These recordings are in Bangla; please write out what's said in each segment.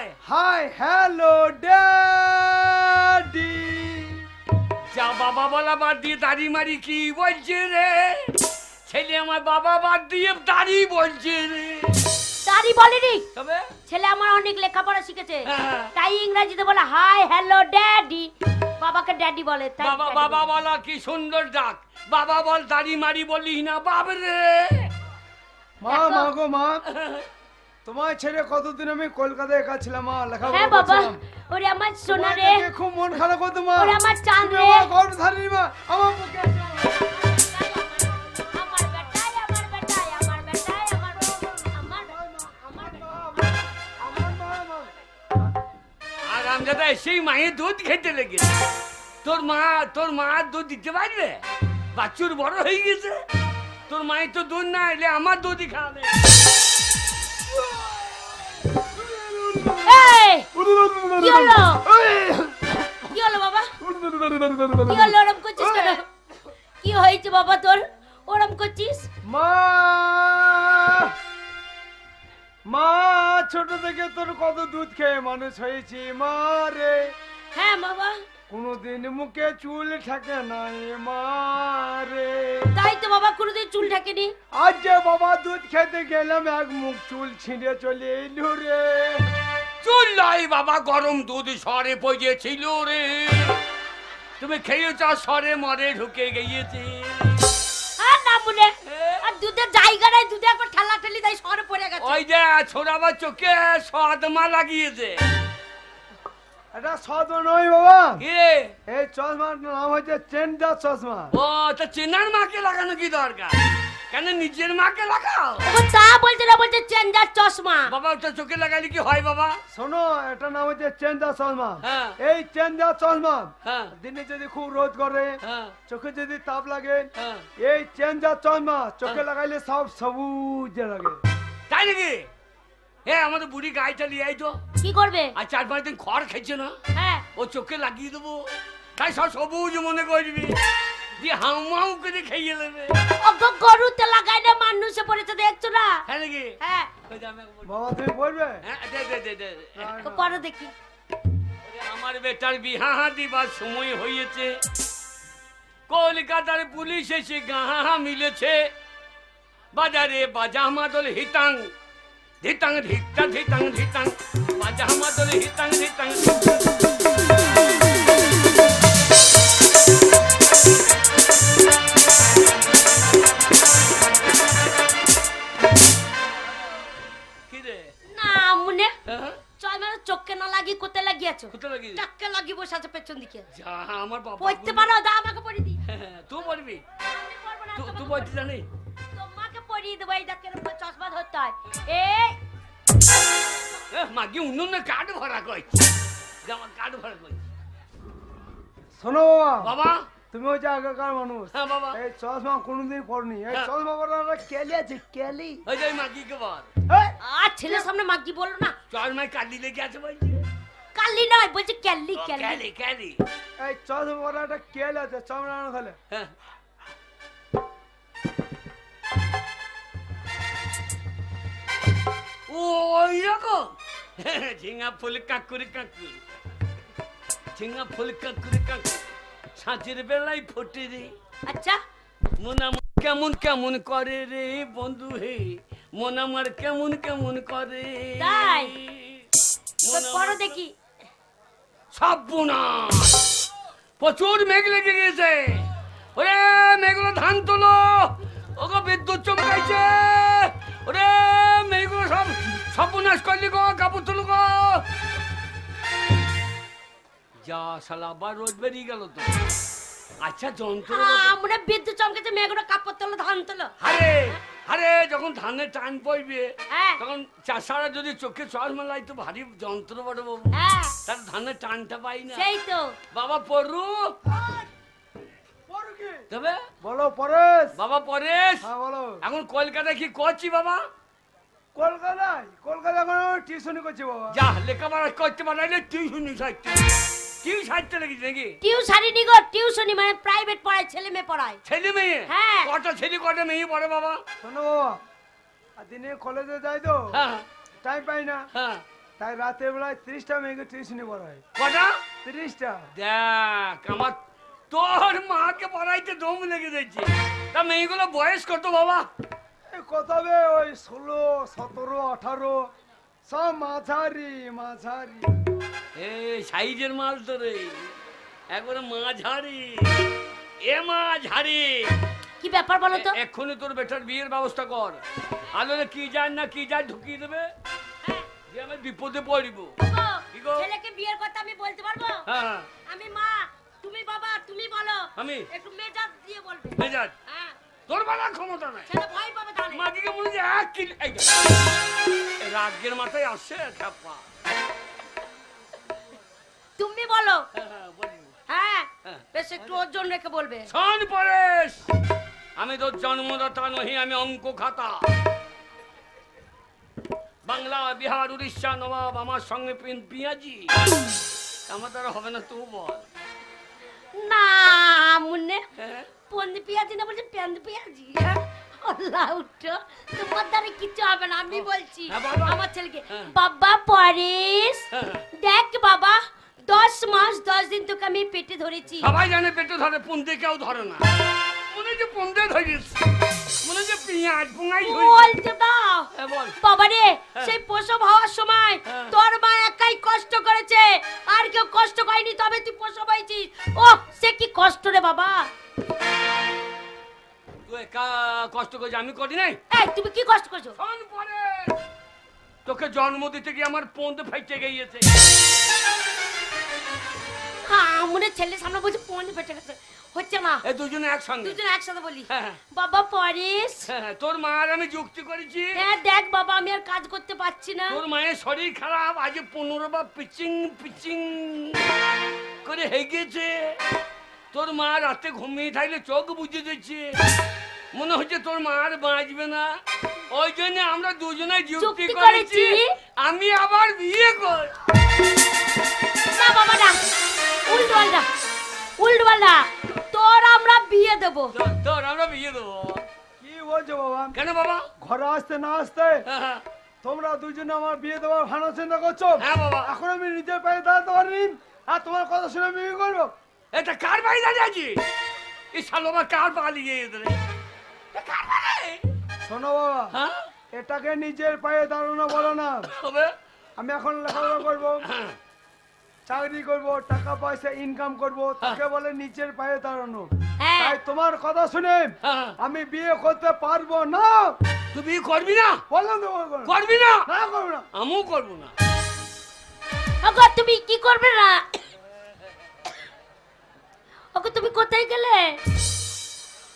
হাই হাই হ্যালো ড্যাডি যা বাবা বলা বাদ দিয়ে দাড়ি মারি কি বলছে রে? ছেলে আমার বাবা বাদ দিয়ে দাড়ি বলছে রে। দাদি বলেনি? তবে? ছেলে আমার অনেক লেখাপড়া শিখেছে। হ্যাঁ। তাই ইংরেজিতে বলে হাই হ্যালো ড্যাডি বাবাকে ড্যাডি বলে তাই বাবা বাবা বলে। বলা কি সুন্দর ডাক। বাবা বল দাড়ি মারি বলিস না বাবরে। মা মা গো মা। তোমার ছেড়ে কতদিন আমি কলকাতায় একা ছিলাম মা লেখাপড়া হ্যাঁ বাবা করছিলাম। ওরে আমার সোনা রে খুব মন খারাপ হতো মা ওরে আমার চাঁদ রে। আমার গর্ভধারিণী মা আমার বুকে আছো, মা। আমার বেটাই আমার বেটাই আমার বেটাই আমার আমার আমার আমার মা, মা। আর আমজাদা সেই মায়ের দুধ খেতে লেগেছে তোর মা তোর মা দুধ দিতে পারবে বাচ্চুর বড় হয়ে গেছে তোর মায়ের তো দুধ না এলে আমার দুধই খাবে কি হলো কি হলো বাবা কি হলো ওরম করছিস কেন কি হয়েছে বাবা তোর ওরম করছিস মা মা ছোট থেকে তোর কত দুধ খেয়ে মানুষ হয়েছি মা রে। হ্যাঁ বাবা। কোনোদিন মুখে চুল থাকে নাই মা রে। তাই তো বাবা কোনোদিন চুল ঢাকেনি আজ যে বাবা দুধ খেতে গেলাম এক মুখ চুল ছিঁড়ে চলে এলু রে। চুল্লাই বাবা গরম দুধ সরে পড়েছিল রে। তুমি খেয়েছ সরে মরে ঢুকে গিয়েছে। আর না আর দুধের জায়গা নাই দুধে একবার ঠেলা ঠেলি তাই সরে পড়ে গেছে। ওই যে ছোড়াবার চোখে সদমা লাগিয়েছে। এটা সদ নয় বাবা। কে? এই চশমার নাম হচ্ছে চেন্ডা চশমা। ও তা চেনার মাকে লাগানো কি দরকার? কেন নিজের মাকে লাগাও? তা বলছে না বলছে চেঞ্জার চশমা। বাবা ওটা চোখে লাগালে কি হয় বাবা? শোনো এটা নাম হচ্ছে চেন্ডা চশমা। হ্যাঁ। এই চেন্ডা চশমা হ্যাঁ। দিনে যদি খুব রোদ করে হ্যাঁ। চোখে যদি তাপ লাগে হ্যাঁ। এই চেন্ডা চশমা চোখে হ্যাঁ। লাগাইলে সব সবুজ লাগে। তাই নাকি? এ আমাদের বুড়ি গাইটা নিয়ে আই তো। কি করবে? আর চার পাঁচ দিন খড় খেয়েছে না? হ্যাঁ। ও চোখে লাগিয়ে দেবো। তাই সব সবুজ মনে করবি। দিয়ে হাউ মাউ করে খেয়ে নেবে ওগো গরুতে লাগাই না মানুষে পড়েছে দেখছ না? হ্যাঁ নাকি হ্যাঁ। বাবা তুমি বলবে হ্যাঁ দে দে দে দে। তো করো দেখি। ওরে আমার বেটার বিহা দিবার সময় হয়েছে কলকাতার পুলিশ এসে গাহা মিলেছে। বাজারে বাজামা দল হিতাং ধিতাং ধিতা ধিতাং ধিতাং। বাজামা দল হিতাং ধিতাং। লাগিয়েছো লাগিয়ে চাক্কে লাগিয়ে বসে আছে পেছন দিকে। যা আমার বাবা পড়তে পারো দা আমাকে পড়িয়ে দি হ্যাঁ, তুই পড়বি। আমি পারব না, তুই তুই পড়তে জানি। তোমাকে পড়িয়ে দেবো এই দেখে এরকম চশমা ধরতে হয়। এই মাগি উন্নন কার্ড ভরা কই জামা কার্ড ভরা কই শোনো বাবা বাবা? তুমি হচ্ছে আগেকার মানুষ। হ্যাঁ বাবা। এই চশমা কোনোদিন পড়নি এই হ্যাঁ। চশমা পড়ার কেলি আছে কেলি। ওই যে মাগি কে বল আর ছেলের সামনে মাগি বলো না? চল মাই কালি লেগে আছে বলছি। কালি নয় বলছে ক্যালি ও, ক্যালি ক্যালি এই পড়া একটা কেল আছে চশমা আনো তাহলে। হ্যাঁ। ও ওই রকম ঝিঙা ফুল কাকুরি কাকুরি। ঝিঙা ফুল কাকুরি কাকুরি। সাঁচের বেলায় ফোটে রে। আচ্ছা। মন আমার কেমন কেমন করে রে বন্ধু হে। মন আমার কেমন কেমন করে তাই? তো মন করো আমার- দেখি। সর্বনাশ। প্রচুর মেঘ লেগে গেছে ওরে মেঘগুলো ধান তোলো। ওগো বিদ্যুৎ চমকাইছে। ওরে মেঘগুলো সব সর্বনাশ করলি গো কাপড় তুলো গো। যা শালা আবার রোদ বেরিয়ে গেল তো। আচ্ছা যন্ত্র আমরা বিদ্যুৎ চমকেছে মেঘটা কাপড় তোলো ধান তোলো। আরে আরে যখন ধানের টান পড়বে হ্যাঁ। তখন চাষারা যদি চোখে চশমা লাই তো ভারী যন্ত্র বড় বাবু। হ্যাঁ। তার ধানের টানটা পাই না। সেই তো। বাবা পড়ু তবে? বলো পরেশ। বাবা পরেশ। হ্যাঁ বলো। এখন কলকাতায় কি করছি বাবা? কলকাতায়? কলকাতা এখন টিউশনি করছি বাবা। যা লেখাপড়া করতে পারাইলে টিউশনি সাইতে টিউ সাইতে লেগেছে নাকি? টিউশনি নি গো টিউশনি মানে প্রাইভেট পড়ায় ছেলে মেয়ে পড়ায়। ছেলে মেয়ে? হ্যাঁ। কটা ছেলে কটা মেয়ে পড়ে বাবা? শোনো দিনে কলেজে যাই তো হ্যাঁ। টাইম পাই না। হ্যাঁ। তাই রাতের বেলায় ত্রিশটা মেয়েকে টিউশনি পড়ায় কটা? ত্রিশটা। দেখ আমার তোর মাকে পড়াইতে দম লেগে যাচ্ছে। তা মেয়েগুলো বয়স কত বাবা? এই কত হবে ওই ষোলো সতেরো আঠারো সব মাঝারি মাঝারি। সাইজের মাল তো রে। একবারে মাঝারি। এ মাঝারি। কি ব্যাপার বলো তো? এক্ষুনি তোর বেটার বিয়ের ব্যবস্থা কর। আলোরে কি যায় না কি যায় ঢুকিয়ে দেবে? হ্যাঁ। যে আমি বিপদে পড়িব? ছেলেকে বিয়ের কথা আমি বলতে পারব? হ্যাঁ আমি মা তুমি বাবা তুমি বলো। আমি? একটু মেজাজ দিয়ে বলবে। মেজাজ? হ্যাঁ। তোর বলার ক্ষমতা নাই। ছেলে ভয় পাবে তাহলে। মনে হচ্ছে এক কিলো রাগের মাথায় আসছে খাপ্পা তুমি বলো হ্যাঁ। বেশ একটু ওজন রেখে বলবে শোন পরেশ আমি তোর জন্মদাতা নহি আমি অঙ্ক খাতা বাংলা বিহার উড়িষ্যা নবাব আমার সঙ্গে পিঁয়াজি আমার দ্বারা হবে না তুই বল না মুন্নে হ্যাঁ? পন্দি পেঁয়াজি না বলছে পেন্দ পেঁয়াজি হ্যাঁ? তোমার দ্বারা কিছু হবে না আমি বলছি হ্যাঁ, বাবা। আমার ছেলেকে। বাবা পরেশ। দেখ বাবা দশ মাস দশ দিন তোকে আমি পেটে ধরেছি। সবাই জানে পেটে ধরে পুনতে কেউ ধরে না। মনে হচ্ছে পুনতে ধরিস মনে হচ্ছে পেঁয়াজ পুঙাই বলতে দাও। সেই প্রসব হওয়ার সময় হ্যাঁ। তোর মা একাই কষ্ট করেছে। আর কেউ কষ্ট করেনি তবে তুই প্রসব হয়েছিস। ও সে কি কষ্ট রে বাবা? তুই একা কষ্ট করছি আমি করি নাই? তুমি কি কষ্ট করছ? তোকে জন্ম দিতে গিয়ে আমার পন্দ ফাইটে গিয়েছে। হ্যাঁ ছেলে সামনে বলছে গেছে। হচ্ছে না এ দুজনে একসঙ্গে? দুজন একসাথে বলি। হ্যাঁ। বাবা পরেশ। হ্যাঁ, তোর মার আমি যুক্তি করেছি। হ্যাঁ দেখ বাবা আমি আর কাজ করতে পারছি না। তোর মায়ের শরীর খারাপ আজ পনেরো বার পিচিং পিচিং করে হেগেছে তোর মা রাতে ঘুমিয়ে থাকলে চোখ বুঝে দিচ্ছে মনে হচ্ছে তোর মা আর বাঁচবে না। ওই জন্য আমরা দুজনে যুক্তি যুক্তি করেছি করেছি। আমি আবার বিয়ে কর উল্টো তোর আমরা বিয়ে দেবো। তোর- তোর আমরা বিয়ে দেবো। কি বলছো বাবা? কেন বাবা? ঘরে আসতে না আসতে? হ্যাঁ, হ্যাঁ। তোমরা দুজনে আমার বিয়ে দেওয়ার ভালো চিন্তা করছ? হ্যাঁ বাবা। এখন আমি নিজের পায়ে দাঁড়াতে পারিনি আর তোমার কথা শুনে আমি করব? এটা কার বাড়ি দাঁড়িয়ে আছি এই শালোবা কার পালিয়ে গিয়ে? শোনো বাবা হ্যাঁ? এটাকে নিজের পায়ে দাঁড়ানো বলো না। হবে? আমি এখন লেখাপড়া করব। চাকরি করব টাকা পয়সা ইনকাম করব তাকে বলে নিজের পায়ে দাঁড়ানো। হ্যাঁ। তাই তোমার কথা শুনে হ্যাঁ। আমি বিয়ে করতে পারব না। তুই বিয়ে করবি না? বলো তো করবি না? না করব না। আমিও করব না। ওগো তুমি কি করবে না? ওগো তুমি কোথায় গেলে?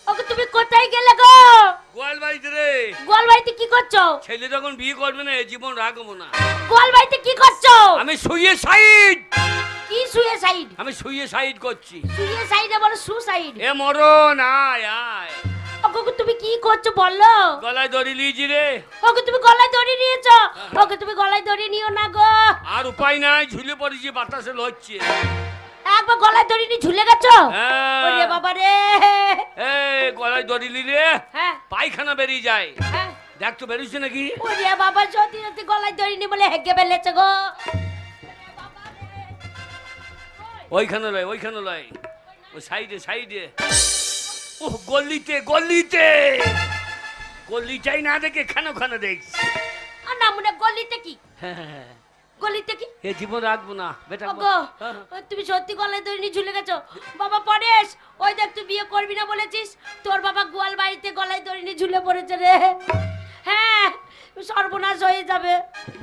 ওকে তুমি কোথায় গেলে গো? গোয়াল বাড়িতে রে। গোয়াল বাড়িতে কি করছ? ছেলে যখন বিয়ে করবে না জীবন রাখব না। গোয়াল বাড়িতে কি করছ? আমি শুয়ে সাইড কি শুয়ে সাইড আমি শুয়ে সাইড করছি। শুয়ে সাইডে বলো সু সাইড এ মরণ আয় আয়। ওগো তুমি কি করছ বলো? গলায় দড়ি লিয়েছি রে। ওগো তুমি গলায় দড়ি নিয়েছো? ওগো তুমি গলায় দড়ি নিও না গো। আর উপায় নাই ঝুলে পড়েছি বাতাসে লড়ছে। একবার গলায় দড়ি নিয়ে ঝুলে গেছো? হ্যাঁ। ওরে বাবা রে। এ গলায় দড়ি লিলে হ্যাঁ। পায়খানা বেরিয়ে যায়। হ্যাঁ। দেখ তো বেরিয়েছে নাকি? ওরে বাবা যদি গলায় দড়ি নি বলে হেগে ফেলেছে গো। ওইখানে লয় ওইখানে লয়। ও সাইডে সাইডে। ও গলিতে গলিতে। গলিটাই না দেখে খানো খানো দেখছি। আর না মনে হয় গলিতে কি? হ্যাঁ, গলিতে কি? এ জীবন রাখব না বেটা। ওগো হ্যাঁ। ও তুমি সত্যি গলায় দড়ি ঝুলে গেছো? বাবা পরেশ ওই দেখ তুই বিয়ে করবি না বলেছিস? তোর বাবা গোয়াল বাড়িতে গলায় দড়ি ঝুলে পড়েছে রে। হ্যাঁ সর্বনাশ হয়ে যাবে।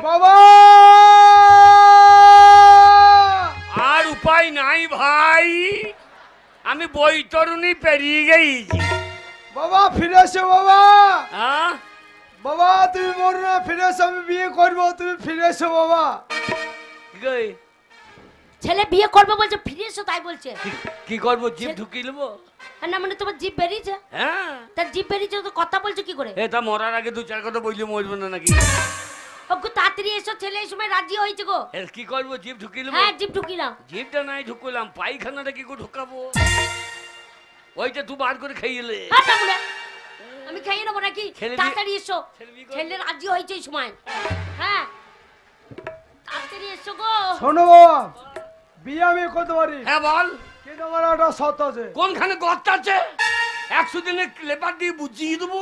বাবা! আর উপায় নাই ভাই। আমি বৈতরণী পেরিয়ে গেছি। বাবা ফিরে এসো বাবা। হ্যাঁ? বাবা তুমি মরো না ফিরে এসো আমি বিয়ে করব তুমি ফিরে এসো বাবা। কি ছেলে বিয়ে করবে বলছে ফিরে এসো তাই বলছে। কি- করব জিপ ঢুকিয়ে নেব? আর না মানে তোমার জিপ বেরিয়েছে? হ্যাঁ। তার জিপ বেরিয়েছে তো কথা বলছো কি করে? এ তা মরার আগে দু চার কথা বললে মরবে না নাকি? ওগো তাড়াতাড়ি এসো ছেলে এই সময় রাজি হয়েছে গো। কি করব জিপ নেব? হ্যাঁ জিপ ঢুকি নাও। জিপটা নাই ঢুকলাম পায়খানাটা কি করে ঢুকাবো? ওইটা তুই বার করে খাইলে আর আমি খাইয়ে নেব নাকি? তাড়াতাড়ি এসো। ছেলে রাজি হয়েছে এই সময়। হ্যাঁ। তাড়াতাড়ি এসো গো। শোনো বিয়ে আমি করতে পারি। হ্যাঁ বল। কিন্তু আমার একটা সত আছে? কোনখানে গর্ত আছে? একশো দিনে লেবার দিয়ে বুঝিয়ে দেবো।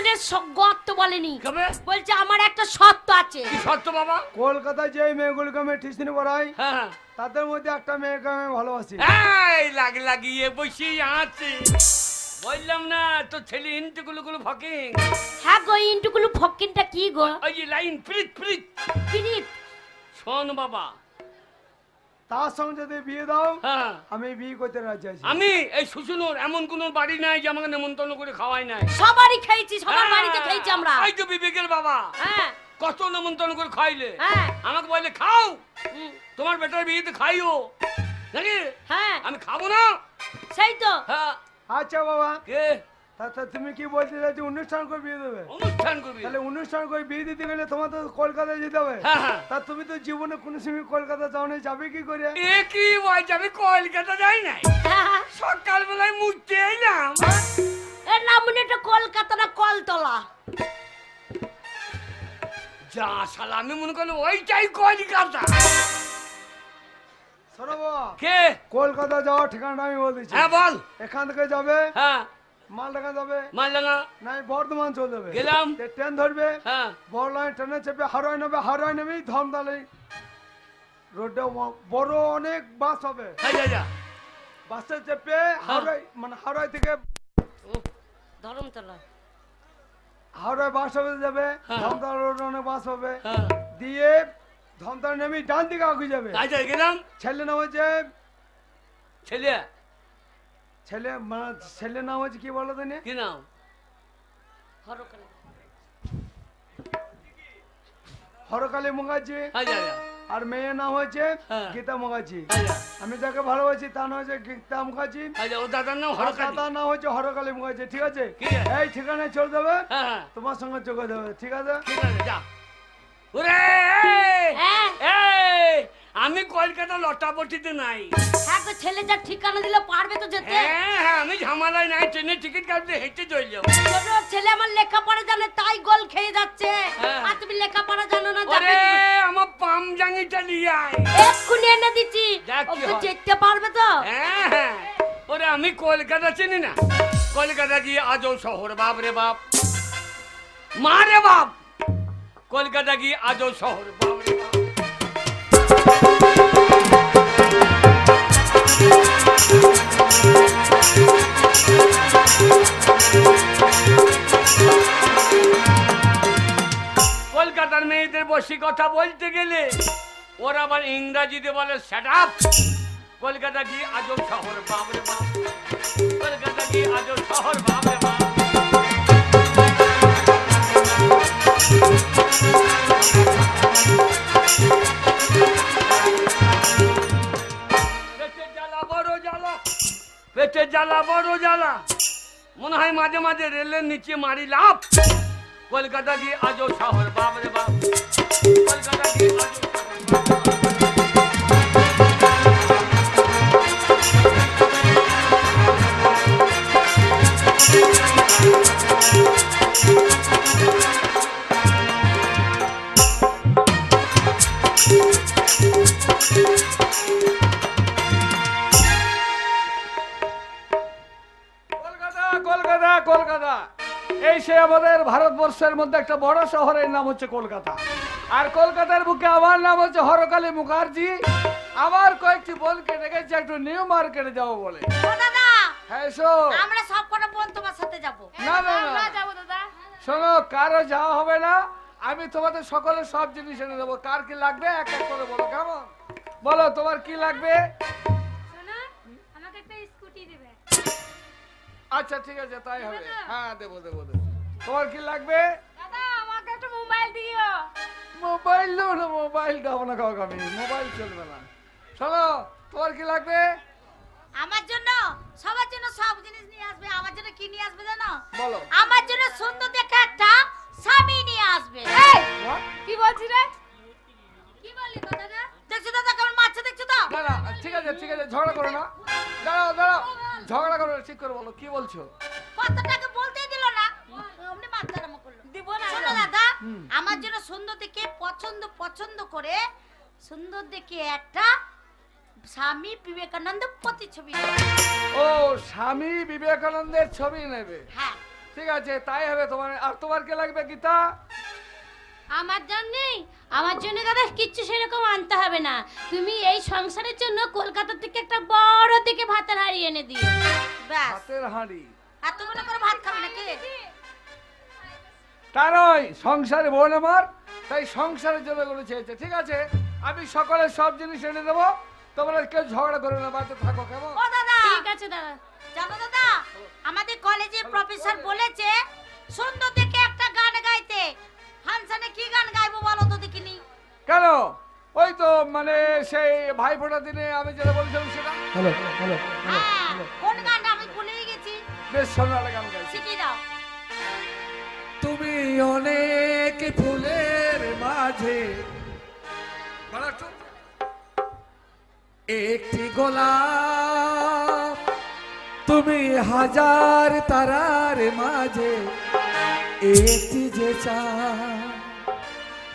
না আমাদের গর্ত বলেনি। কবে বলছে আমার একটা সত্য আছে। কি সত্য বাবা? কলকাতায় যে মেয়েগুলোকে আমি টিউশন পড়াই হ্যাঁ হ্যাঁ। তাদের মধ্যে একটা মেয়েকে আমি ভালোবাসি। এই লাগ লাগিয়ে বসেই আছে। বললাম না তো ছেলে ইন্টুগুলো গুলো ফকিং। হ্যাঁ গো ইন্টুকুলু ফকিনটা কি গো? ওই লাইন ফ্রিজ ফ্রিজ পিরিত শোন বাবা তার সঙ্গে যদি বিয়ে দাও হ্যাঁ আমি বিয়ে করতে রাজি আছি। আমি এই শুশুনোর এমন কোন বাড়ি নাই যে আমাকে নেমন্তন্ন করে খাওয়াই নাই। সবারই খেয়েছি সবার হ্যাঁ, বাড়িতে খেয়েছি আমরা। এই তো বিবেকের বাবা হ্যাঁ। কত নেমন্তন্ন করে খাইলে। হ্যাঁ। আমাকে বলে খাও তোমার বেটার বিয়েতে খাইও। নাকি? হ্যাঁ। আমি খাব না। সেই তো। হ্যাঁ। আচ্ছা বাবা। কে? তা তুমি কি বলতে চাইছো অনুষ্ঠান করে বিয়ে দেবে? অনুষ্ঠান করবি তাহলে অনুষ্ঠান করে বিয়ে দিতে গেলে তোমার তো কলকাতায় যেতে হবে। হ্যাঁ হ্যাঁ। তা তুমি তো জীবনে কোনো সময় কলকাতা যাও না যাবে কি করে? এ কি ভাই আমি কলকাতা যাই নাই? হ্যাঁ, সকালবেলায় মুছতে এলাম। এর নাম মনে একটা কলকাতা না কলতলা। যা শালা আমি মনে করল ওইটাই কলকাতা। শোনো বাবা কে? কলকাতা যাওয়ার ঠিকানা আমি বলতেছি হ্যাঁ বল। এখান থেকে যাবে? হ্যাঁ। মালডাঙ্গা যাবে। মালডাঙ্গা। নাই বর্ধমান চলে যাবে। গেলাম। ট্রেন ধরবে। হ্যাঁ। বড় লাইন ট্রেনে চেপে হাওড়ায় নেবে হাওড়ায় নেবেই ধমদালে রোডে বড় অনেক বাস হবে। যা যা। বাসে চেপে হাওড়ায় মানে হাওড়ায় থেকে ধরমতলা হাওড়ায় বাস হবে যাবে হ্যাঁ। রোডে অনেক বাস হবে। দিয়ে ধমদাল নেমে ডান দিকে আগে যাবে। গেলাম। ছেলে নাম ছেলে? ছেলে মানে ছেলে নাম হচ্ছে কি বলো তো কি নাম? হরকালী। মুখার্জি। হ্যাঁ আর মেয়ের নাম হচ্ছে হ্যাঁ। গীতা মুখার্জি। হ্যাঁ আমি যাকে ভালোবাসি তার নাম হচ্ছে গীতা মুখার্জি। ও দাদার নাম নাম হচ্ছে হরকালী মুখার্জি ঠিক আছে? এই ঠিকানায় চলে যাবে। তোমার সঙ্গে যোগাযোগ দেবে ঠিক আছে? ঠিক আছে যা। ওরে এই, এই, আমি কলকাতা লটাপটিতে নাই। হ্যাঁ তো ছেলে যা ঠিকানা দিলে পারবে তো যেতে। হ্যাঁ হ্যাঁ আমি ঝামেলায় নাই ট্রেনের টিকিট কাটতে হেঁটে চলে যাব ছোট ছেলে আমার লেখাপড়া জানে তাই গোল খেয়ে যাচ্ছে। হ্যাঁ। আর তুমি লেখাপড়া জানো না যাবে আমার পাম জাঙ্গিটা নিয়ে আয়। এক্ষুনি এনে দিচ্ছি। ওকে যেতে পারবে তো। হ্যাঁ হ্যাঁ। ওরে আমি কলকাতা চিনি না। কলকাতা গিয়ে আজও শহর বাপ রে বাপ। মা রে বাপ। কলকাতা গিয়ে আজও শহর বাপ রে কলকাতার মেয়েদের বসে কথা বলতে গেলে ওরা আবার ইংরাজিতে বলে সেট আপ কলকাতা কি আজব শহর বাবরে বাপ। কলকাতা কি আজব শহর বাবরে বাপ। পেটের পেটের জ্বালা, বড় জ্বালা। মনে হয় মাঝে মাঝে রেলের নিচে মারি লাভ কলকাতা গিয়ে আজব শহর বাবরে বাপ। কলকাতা গিয়ে আজব Thank বাবরে ভারতবর্ষের মধ্যে একটা বড় শহরের নাম হচ্ছে কলকাতা। আর কলকাতার বুকে আমার নাম হচ্ছে হরকালী মুখার্জি। আমার কয়েকটি বোনকে ডেকেছে একটু নিউ মার্কেটে যাব বলে। দাদা! হ্যাঁ এসো আমরা সব কটা বোন তোমার সাথে যাব। না না না যাব দাদা। শোনো কারও যাওয়া হবে না। আমি তোমাদের সকলের সব জিনিস এনে দেবো। কার কি লাগবে? এক এক করে বলো কেমন? বলো তোমার কি লাগবে? শোনো আমাকে একটা স্কুটি দেবে। আচ্ছা ঠিক আছে তাই হবে। হ্যাঁ দেবো দেবো দেবো। তোমার কি লাগবে? দাদা আমাকে একটা মোবাইল দিও। মোবাইল দেবো মোবাইল দেবো না কাউকে আমি। মোবাইল চলবে না। শোনো তোমার কি লাগবে? আমার জন্য সবার জন্য সব জিনিস নিয়ে আসবে। আমার জন্য কি নিয়ে আসবে জানো? বলো। আমার জন্য সুন্দর দেখে একটা স্বামী নিয়ে আসবে। What? কি বলছি রে? কি বললি দাদা দেখছ দাদা কেমন মারছে দেখছ তো? না না ঠিক আছে ঠিক আছে ঝগড়া করো না। দাঁড়াও দাঁড়াও। ঝগড়া করো ঠিক করে বলো কি বলছো? কথাটাকে বলতেই দিল না অমনি মারতে আরম্ভ করল দিব না শোনো দাদা হুম। আমার জন্য সুন্দর দেখে পছন্দ পছন্দ করে সুন্দর দেখে একটা স্বামী বিবেকানন্দ প্রতিছবি। ও স্বামী বিবেকানন্দের ছবি নেবে? হ্যাঁ। ঠিক আছে তাই হবে তোমার। আর তোমার কে লাগবে গীতা? আমার জন্যই আমার জন্য দাদা কিচ্ছু সেরকম আনতে হবে না। তুমি এই সংসারের জন্য কলকাতা থেকে একটা বড় থেকে ভাতের হাড়ি এনে দিও। ব্যাস। হাতের হাঁড়ি? এতগুলো করে ভাত খাবে নাকি? তা নয় সংসারে বোন আমার তাই সংসারের জন্য করে চেয়েছে। ঠিক আছে? আমি সকলের সব জিনিস এনে দেবো। তোমরা কেউ ঝগড়া করবে না বাড়িতে থাকো কেমন? ও দাদা! ঠিক আছে দাদা। জানো দাদা। আমাদের কলেজে প্রফেসর বলেছে সুন্দর দেখে একটা গান গাইতে। ফাংশনে কি গান গাইবো বলো তো দেখিনি? কেন? ওই তো মানে সেই ভাই ফোটার দিনে আমি যেটা বলেছিলাম সেটা। হ্যালো হ্যালো হ্যাঁ কোন গানটা আমি ভুলেই গেছি? বেশ সোনার গান গাইছি। শিখিয়ে দাও। একটি গোলাপ। তুমি হাজার তারার মাঝে একটি যে চাঁদ।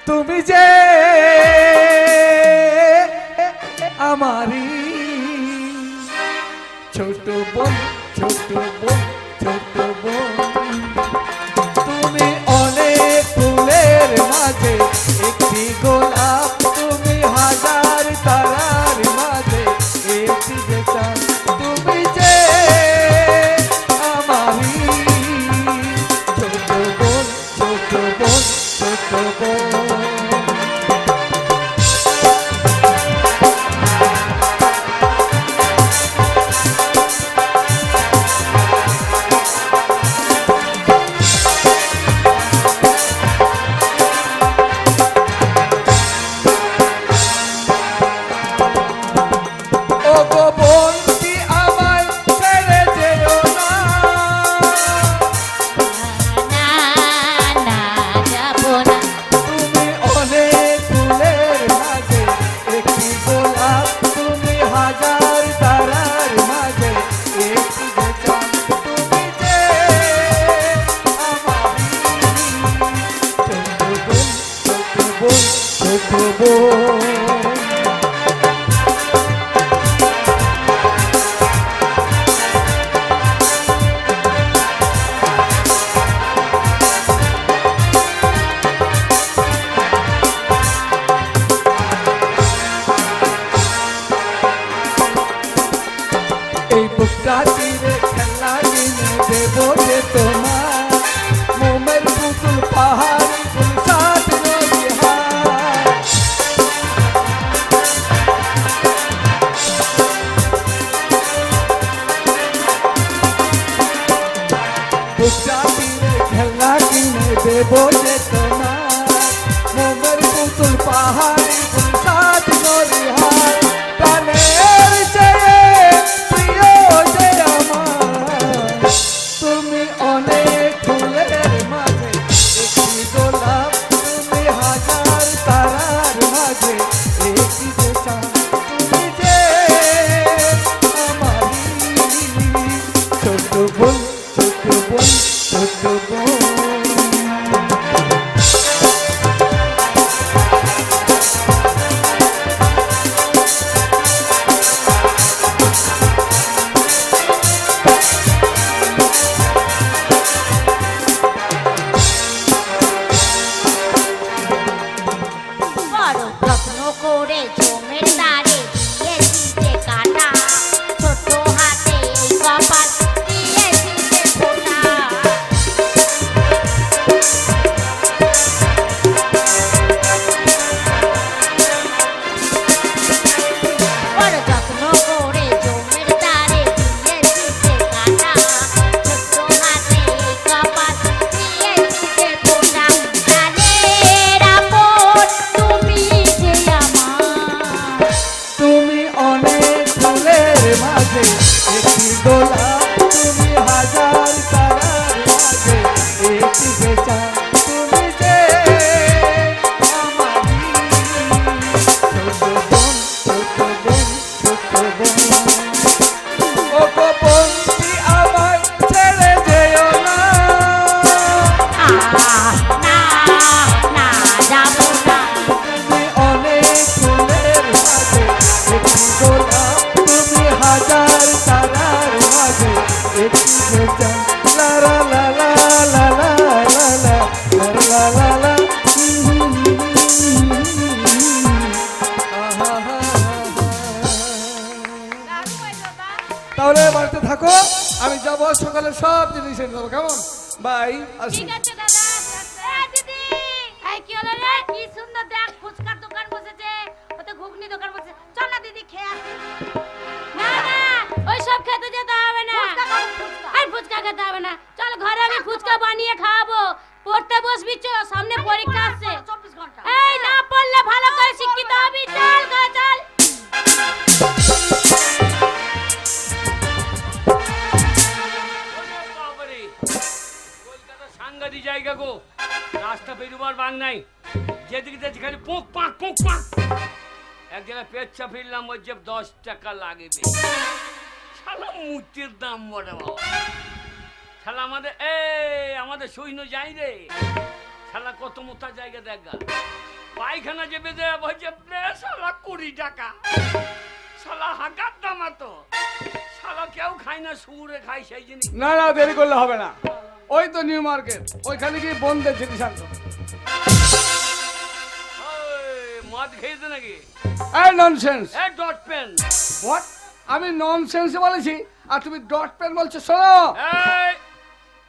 তুমি যে আমারি ছোট বোন ছোট বোন ছোট বোন। তুমি অনেক ফুলের মাঝে একটি গোলাপ। ছোট বুকটা তীরে খেলা কিনে দেবো যে তোমার dólares. সকালে সব জিনিস এনে দেবো কেমন? বাই আসি। ঠিক আছে দাদা এই দিদি এই কি হলো রে? কি সুন্দর দেখ ফুচকার দোকান বসেছে ওতে ঘুগনি দোকান বসেছে চল না দিদি খেয়ে আসি। না না ওই সব খেতে যেতে হবে না। আর ফুচকা খেতে হবে না। চল ঘরে আমি ফুচকা বানিয়ে খাওয়াবো। পড়তে বসবি চ সামনে পরীক্ষা আসছে রাস্তা বেরোবার বাং নাই। যেদিকে যাচ্ছি খালি পোক পাক পোক পাক। এক জায়গায় পেচ্ছা ফিরলাম ওই যে দশ টাকা লাগবে। শালা মূর্তির দাম বড় বাবা। আমাদের, এই, আমাদের সৈন্য যাই রে। শালা কত মোটা জায়গা দেখা পায়খানা যে বেঁধে বলছে শালা কুড়ি টাকা। শালা হাঁকার দাম তো শালা কেউ খায় না সুরে খায় সেই জিনিস। না না, দেরি করলে হবে না। ওই তো নিউ মার্কেট ওইখানে গিয়ে বন্ধের জিনিস আনতো মদ খেয়েছে নাকি? এই ননসেন্স এই ডট পেন হোয়াট আমি ননসেন্স বলেছি আর তুমি ডট পেন বলছো শোনো। এই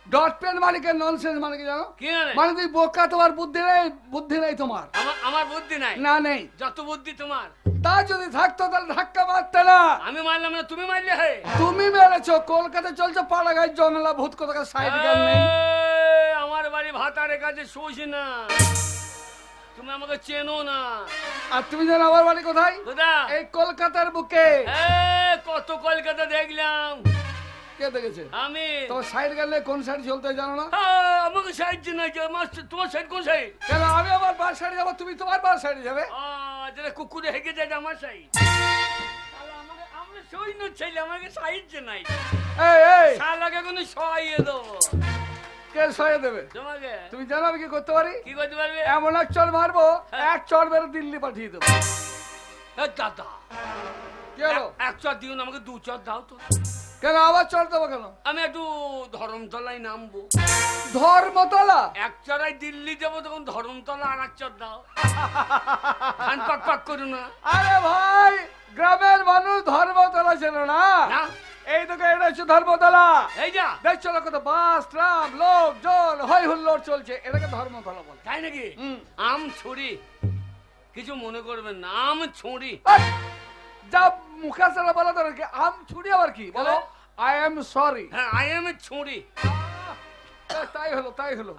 ডট পেন মানে কি ননসেন্স মানে কি জানো কি মানে তুই বোকা তোমার বুদ্ধি নেই বুদ্ধি নেই তোমার। আমার আমার বুদ্ধি নাই? না নেই। যত বুদ্ধি তোমার। তা যদি থাকতো তাহলে ধাক্কা মারতে না। আমি মারলাম না তুমি মারলে হে। তুমি মেরেছো কলকাতা চলছে জনলা ভূত কথা সাইড গান নেই। আমার বাড়ি ভাতারের কাছে শোষ না। তুমি আমাকে চেনো না। আর তুমি জানো আমার বাড়ি কোথায়? কোথা এই কলকাতার বুকে। এ, কত কলকাতা দেখলাম। কে দেখেছে? আমি। তোমার সাইড গেলে কোন সাইড চলতে জানো না? আ, আমাকে সাইড নাই যে মাস্টার তোমার সাইড কোন সাইড কেন আমি আমার বার সাইডে যাব তুমি তোমার বার সাইডে যাবে? যেটা কুকুরে হেগে যায় আমার সাইড সৈন্য ছেলে আমাকে সাইড নাই এই এই! শালাকে কোনো সহাইয়ে দেবো। কে দেবে? তোমাকে? তুমি জানো আমি কি করতে পারি? কি করতে পারবে? এমন এক চড় মারবো এক চড় মেরে দিল্লি পাঠিয়ে দেবো। দাদা কি হলো? এক- চর দিও না আমাকে দু চর দাও তো। কেন আবার চড় দেবো কেন? আমি একটু ধরমতলায় নামবো। ধর্মতলা? এক চড়াই দিল্লি যাব তখন ধরমতলা আর এক চর দাও পাক পাক করো না। আরে ভাই গ্রামের মানুষ ধর্মতলা ছিল না। এই তোকে এটা হচ্ছে ধর্মতলা? এই যা। দেখছ না কত বাস ট্রাম লোক জন হই হুল্লোড় চলছে। এটাকে ধর্মতলা বলে। তাই নাকি। আম ছুরি। কিছু মনে করবেন না আম ছুরি। যা মুখে চলা বলা দরকার আম ছুরি আবার কি? বলো আই এম সরি হ্যাঁ আই এম ছুরি। তাই হলো তাই হলো।